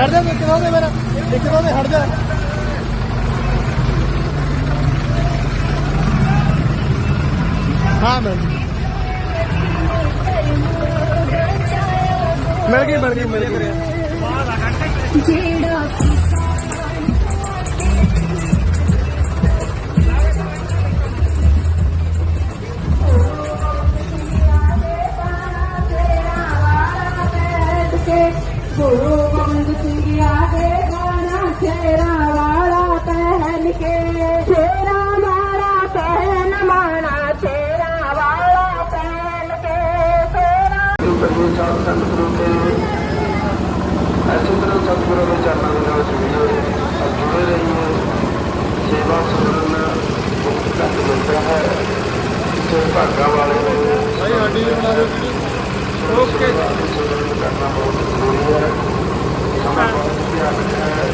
ਹਟ ਜਾ, ਇੱਕ ਦੋ ਮੇਰਾ, ਇੱਕ ਦੋ ਦੇ ਹਟ ਜਾ। ਹਾਂ ਮਿਲ ਮਿਲ ਗਈ ਮਿਲ ਗਈ ਮਿਲ ਗਈ ਜਿਹੜਾ ਸਤਿਗੁਰੂ ਦੇ ਐਸੇ ਤਰ੍ਹਾਂ ਸਤਿਗੁਰੂ ਦੇ ਚਰਨਾਂ ਦੇ ਨਾਲ ਜੁੜੇ ਜੁੜੇ ਰਹੀਏ ਸੇਵਾ ਸੁਣਨ ਬਹੁਤ ਘੱਟ ਮਿਲਦਾ ਹੈ। ਤੇ ਭਾਗਾਂ ਵਾਲੇ ਭਾਈ ਸਾਡੀ ਵੀ ਬਣਾ ਦਿਓ ਓਕੇ। ਕਰਨਾ ਬਹੁਤ ਜ਼ਰੂਰੀ ਹੈ ਸਮਾਂ ਬਹੁਤ ਧਿਆਨ ਹੈ।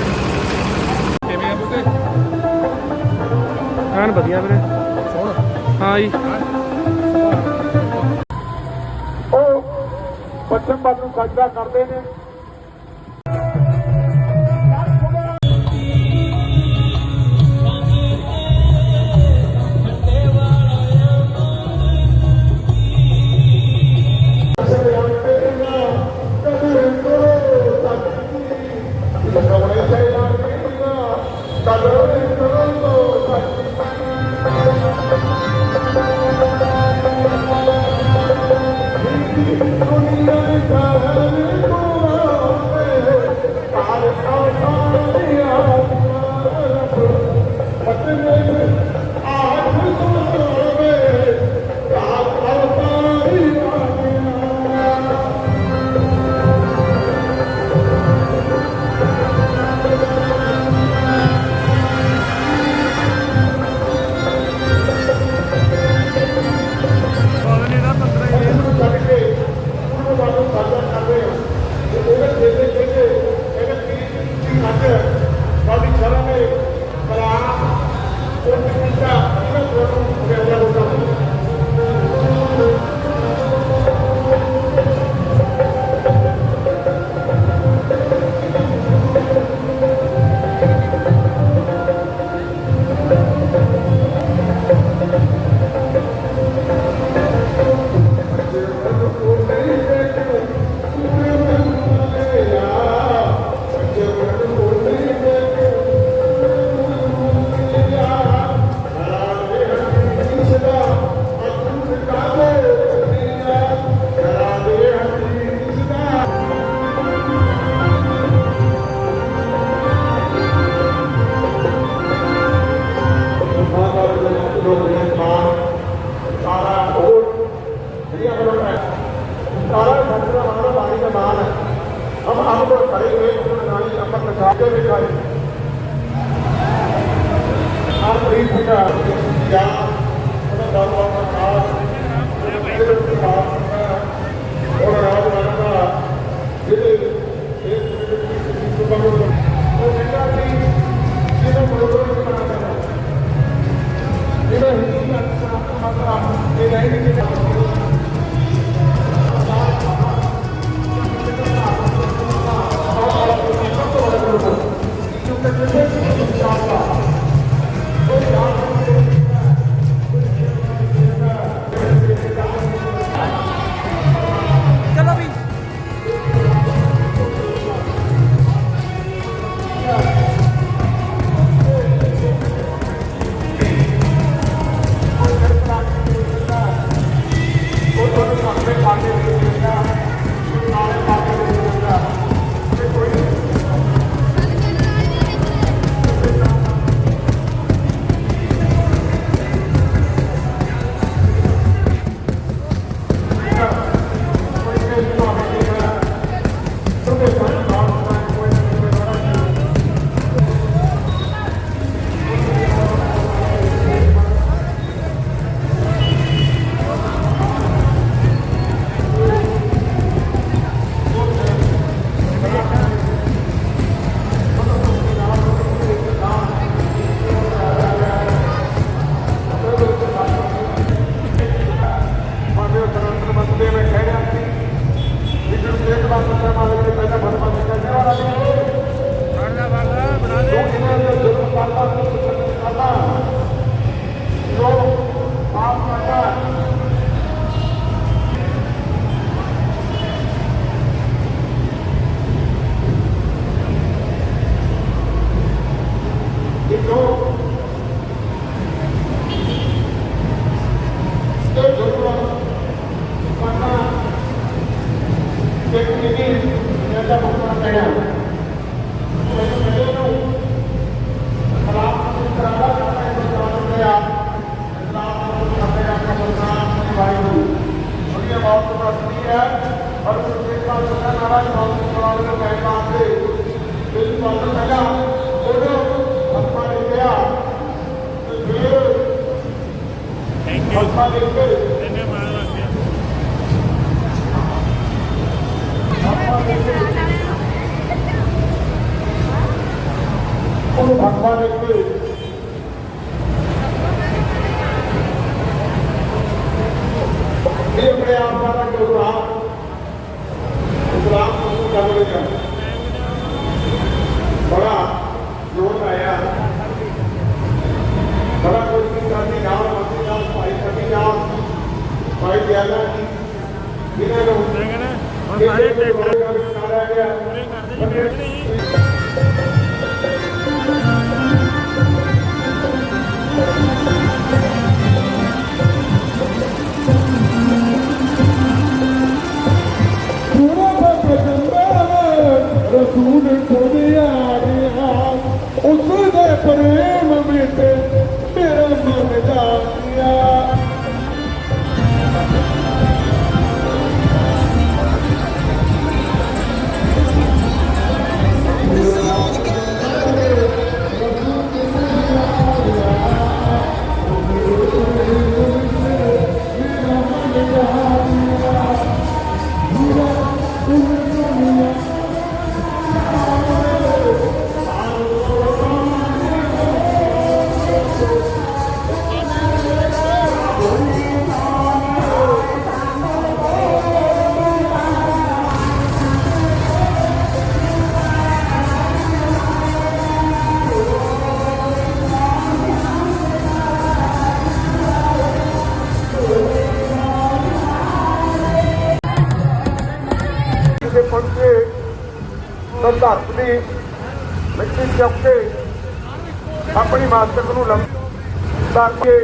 ਕਿਵੇਂ ਆ ਬੁੱਤੇ ਹਾਂ ਵਧੀਆ ਵੀਰੇ। ਸੋਹਣਾ। ਹਾਂ ਜੀ। ਪੱਛਮ ਵੱਲ ਨੂੰ ਸਜਦਾ ਕਰਦੇ ਨੇ। Oh. I'm gonna They're, they're সম্মানিত ਚੁੱਕ ਆਪਣੀ ਮਾਸਕ ਨੂੰ ਲੰਬਾ ਕੇ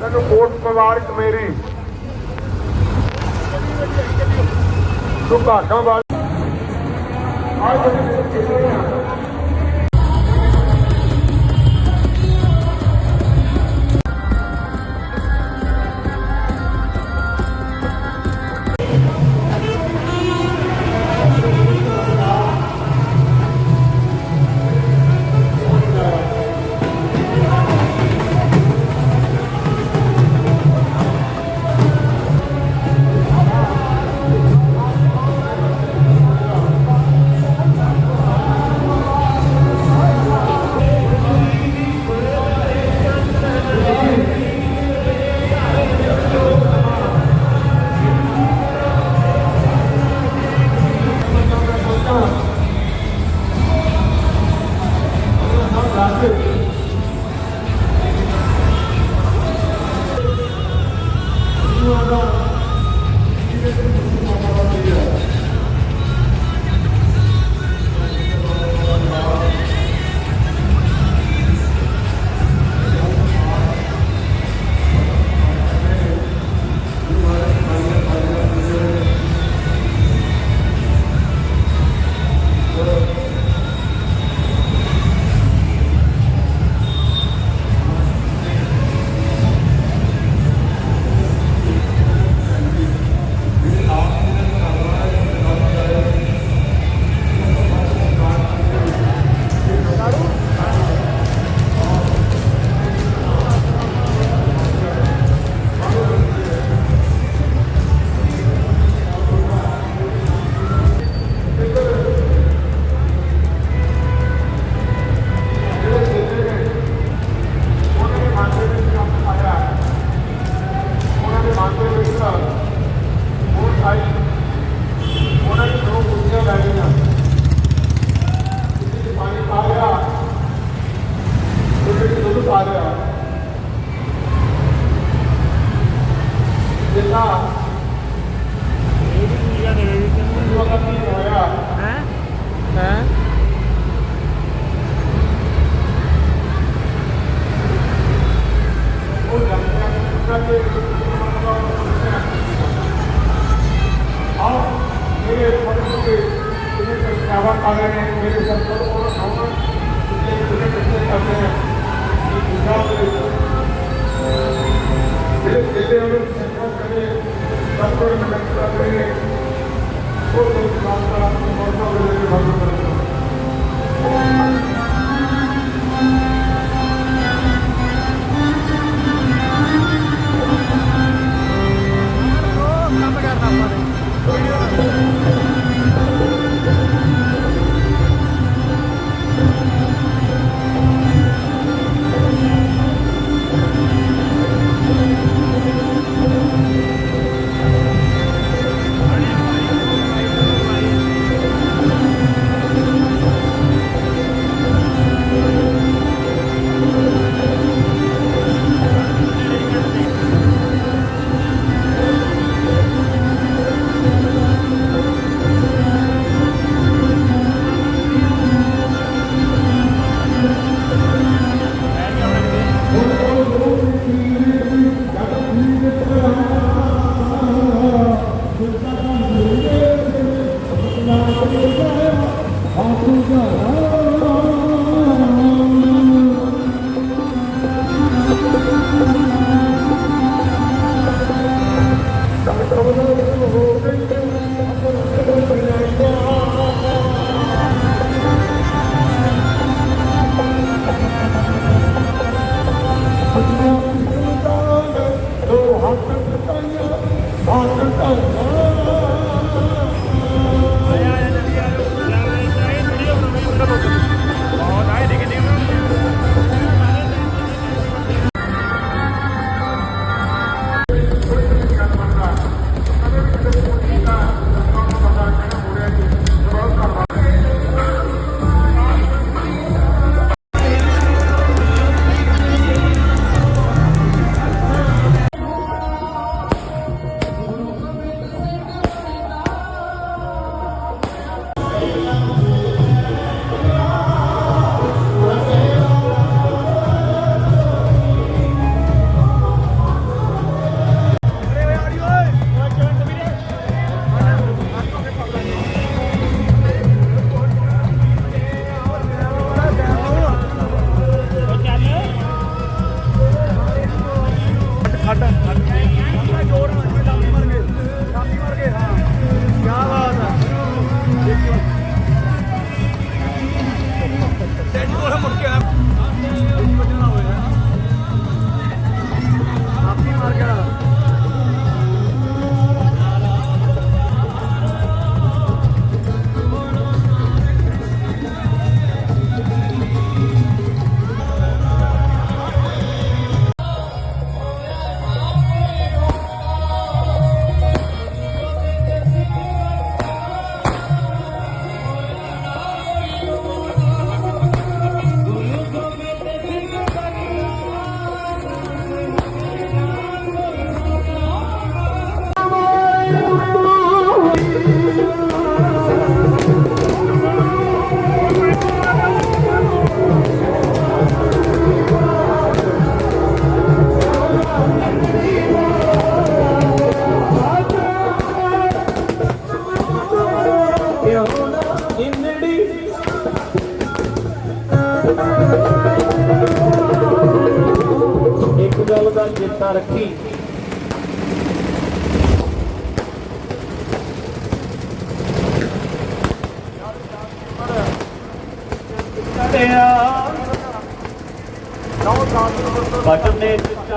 ਤੈਨੂੰ ਕੋਟ ਪਵਾਰ ਕਮੇਰੀ ਤੂੰ ਘਾਟਾਂ ਵਾਲੀ ਆਹ ਜਿਹੜੇ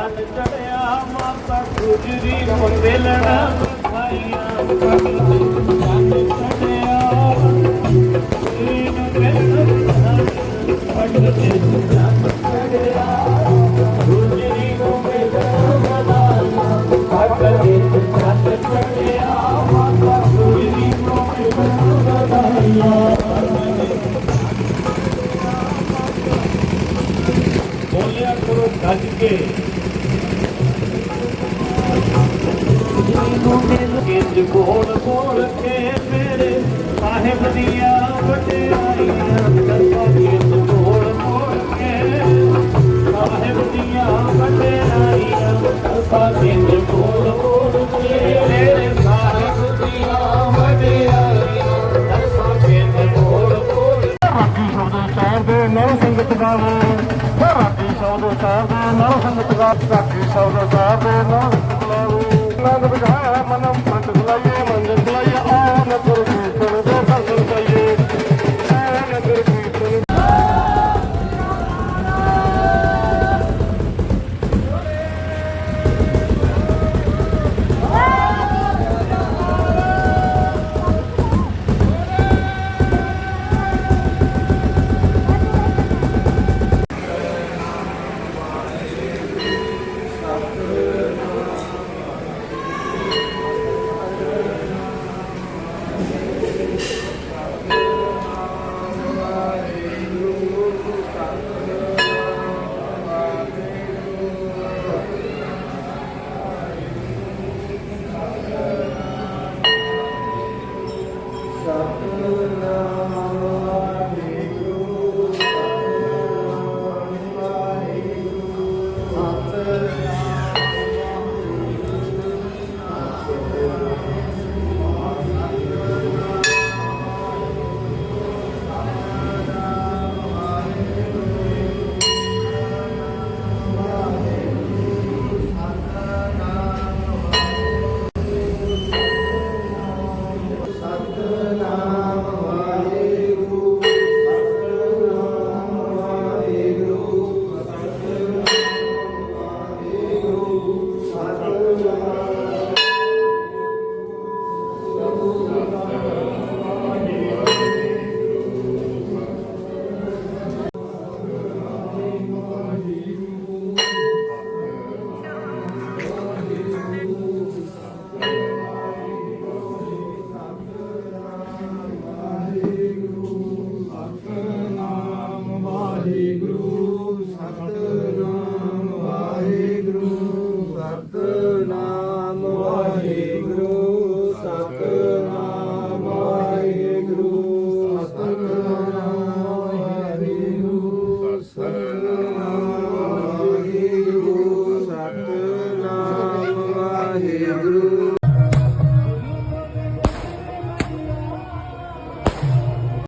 ਚੰਨ ਚੜਿਆ ਮਾਤਾ ਗੁਜਰੀ ਮੰਗਲਣਾ ਭਾਈਆਂ ਬਟਨੇ ਚੰਨ ਚੜਿਆ ਗੁਜਰੀ ਮੰਗਲਣਾ ਬਟਨੇ ਚੰਨ ਚੜਿਆ ਗੁਜਰੀ ਮੰਗਲਣਾ ਬਟਨੇ ਚੰਨ ਚੜਿਆ ਮਾਤਾ ਗੁਜਰੀ ਮੰਗਲਣਾ ਬੋਲਿਆ ਕਰੋ ਗੱਜ ਕੇ। ਕਿੰਜ ਕੋਲ ਕੋਲ ਕੇ ਮੇਰੇ ਸਾਹਿਬ ਦੀਆਂ ਵਡਿਆਈਆਂ ਦੱਸੋ ਕਿੰਜ ਕੋਲ ਕੋਲ ਕੇ ਸਾਹਿਬ ਦੀਆਂ ਵਡਿਆਈਆਂ ਦੱਸੋ ਕਿੰਜ ਕੋਲ ਕੋਲ ਕੇ ਮੇਰੇ ਸਾਹਿਬ ਦੀਆਂ ਵਡਿਆਈਆਂ ਦੱਸੋ ਕਿੰਜ ਕੋਲ ਕੋਲ ਰਾਤੀ ਸ਼ਬਦ ਸਾਹਿਬ ਦੇ ਨਾਲ ਸੰਗਤ ਗਾਵੋ। ਰਾਤੀ ਸ਼ਬਦ ਸਾਹਿਬ ਦੇ ਨਾਲ ਸੰਗਤ ਗਾਵੋ। ਰਾਤੀ ਸ਼ਬਦ ਸਾਹਿਬ ਦੇ ਨਾਲ மனம் பட்டுக்குள்ளே